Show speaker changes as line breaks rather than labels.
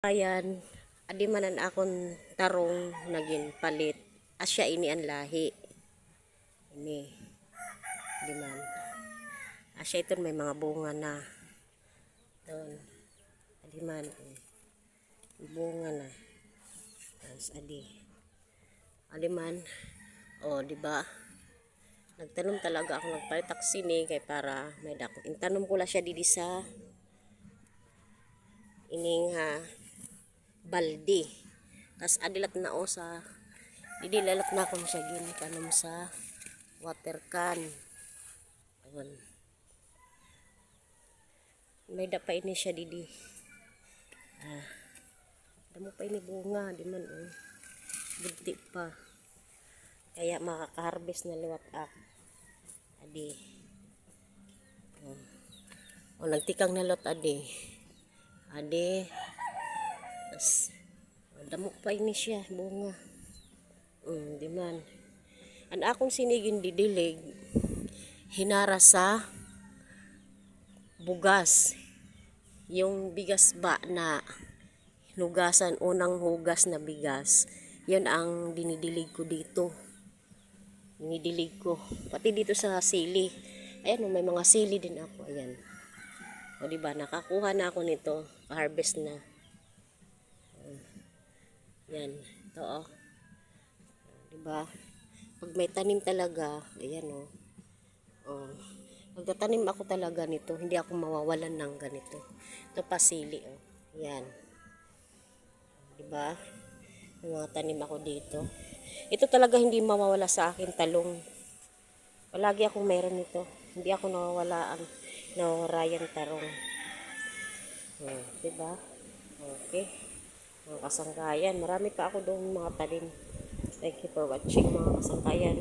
Ayan, adi manan akong tarong naging palit. Asya ini ang lahi. Ini. Di man. Asya ito may mga bunga na. Doon. Adi man. Bunga na. Tapos adi. Adi man. O, di ba? Nagtanong talaga ako nagpalit taksi ni kay para may dako. Intanom ko la siya didi sa ining ha baldi. Tapos adilat na o sa didilalat na akong siya gini kanom sa water can. Ayun. May dapa ini siya didi. Ah. Damo pa ini bunga, di man oh. Bunti pa. Kaya makaka-harvest na liwat ak. Adi. Oh. O nagtikang na lot adi. Adi. Tas, damo pa ini siya, bunga. Mm, di man. Ang akong sinigin didilig, hinara sa bugas. Yung bigas ba na hinugasan, unang hugas na bigas, yan ang dinidilig ko dito. Dinidilig ko. Pati dito sa sili. Ayan, oh, may mga sili din ako. Ayan. O, di ba nakakuha na ako nito. Harvest na. Yan. Ito, oh. Diba? Pag may tanim talaga, ayan, oh. Oh. Magtatanim ako talaga nito. Hindi ako mawawalan ng ganito. Ito pasili, oh. Yan. Diba? May mga tanim ako dito. Ito talaga hindi mawawala sa akin talong. Palagi akong meron nito. Hindi ako nawawalaan. Nawarayan tarong. Hmm, diba? Okay mga kasangkayan. Marami pa ako doon mga talim. Thank you for watching mga kasangkayan.